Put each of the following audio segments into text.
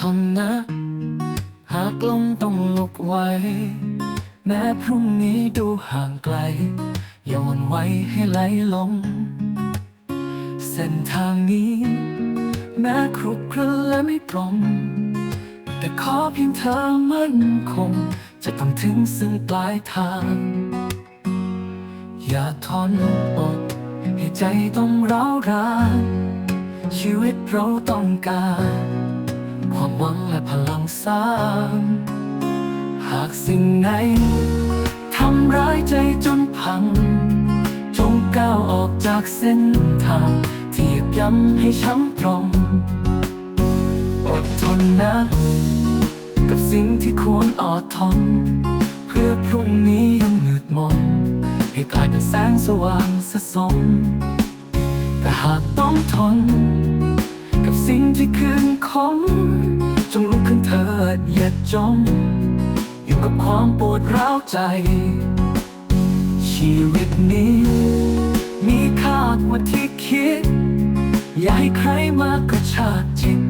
ทนนะ หากลงต้องลุกไว้ แม้พรุ่งนี้ดูห่างไกลอย่าวันไหวให้ไหลลง เส้นทางนี้ แม้ครุขระและไม่ตรง แต่ขอเพียงเธอมั่นคง จะต้องถึงซึ่งปลายทาง อย่าทนอดให้ใจต้องร้าวรานชีวิตเราต้องการ ความหวังและพลังสร้าง หากสิ่งไหนทำร้ายใจจนพัง จงก้าวออกจากเส้นทางที่เหยียบย่ำให้ช้ำตรงอดทนนะ กับสิ่งที่ควรอดทน เพื่อพรุ่งนี้ยังมืดมนให้กลายเป็นแสงสว่างสะสม แต่หากต้องทน สิ่งที่คืนคมจงลุกขึ้นเถิดอย่าจม อยู่กับความปวดร้าวใจ ชีวิตนี้ มีค่ากว่าที่คิด อย่าให้ใครมากระชากจิต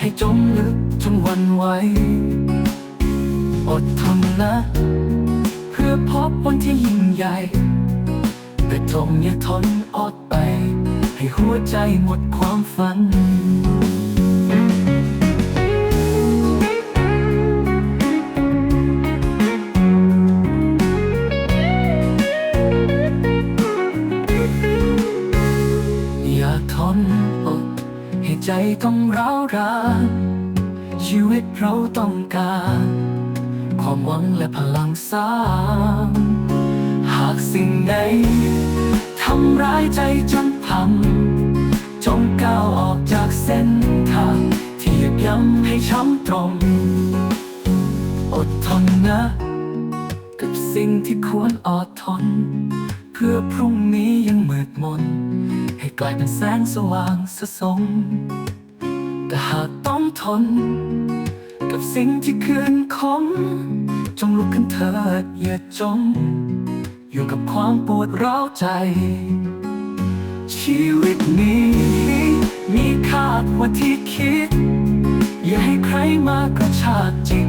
ให้จมลึกจนหวันไหวอดทนนะเพื่อพบวันที่ยิ่งใหญ่แต่จงอย่าทนอดไป ให้หัวใจหมดความฝันอย่าทนอดให้ใจต้องร้าวรานชีวิตเราต้องการ ความหวังและพลังสร้างหากสิ่งใดทำร้ายใจจน พังจงก้าวออกจากเส้นทาง ที่ยียบย่ำให้ช้ำตรง อดทนนะ กับสิ่งที่ควรอดทน เพื่อพรุ่งนี้ยังมืดมน ให้กลายเป็นแสงสว่างสะสมแต่หากต้องทน กับสิ่งที่คืนคมจงลุกขึ้นเถิดอย่าจมอยู่กับความปวดร้าวใจ ชีวิตนี้ มีค่ากว่าที่คิด อย่าให้ใครมากระชากจิต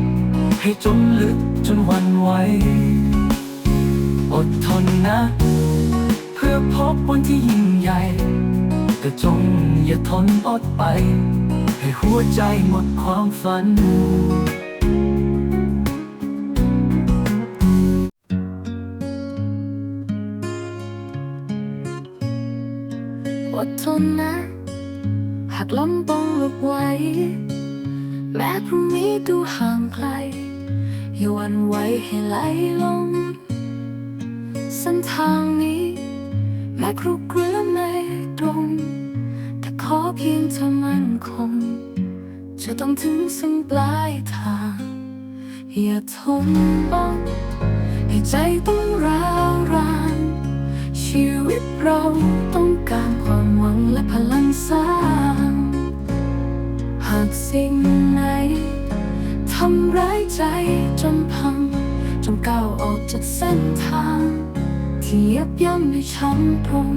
ให้จมลึกจนหวันไหวอดทนนะ เพื่อพบวันที่ยิ่งใหญ่แต่จงอย่าทนอดไป ให้หัวใจหมดความฝัน อดทนนะ หากล้มต้องลุกไว้ แม้พรุ่งนี้ดูห่างไกลอย่าวันไหวให้ไหลลงเส้นทางนี้ แม้ครุกรือไม่ตรง แต่ขอเพียงเธอมั่นคง จะต้องถึงซึ่งปลายทาง อย่าทนบ้างให้ใจต้องร้าวราน ชีวิตเราต้องการความหวังและพลังสร้าง หากสิ่งไหนทำร้ายใจจนพังจงก้าวออกจากเส้นทางที่ยับยั้งด้วยช้ำตรง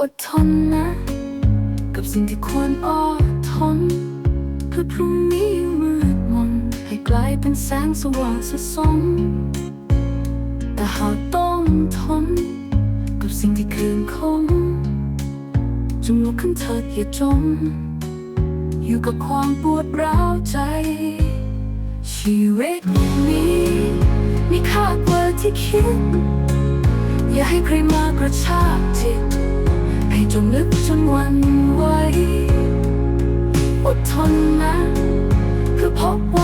อดทนนะ กับสิ่งที่ควรอดทนเพื่อพรุ่งนี้มืดมนให้กลายเป็นแสงสว่างสะสมแต่หากต้อง ทน กับสิ่งที่คืนคมจงลุกขึ้นเถิดอย่าจม อยู่กับความปวดร้าวใจ ชีวิตนี้มีค่ากว่าที่คิด อย่าให้ใครมากระชากจิต ให้จมลึกจนวันไหวอดทนนะเพื่อพบ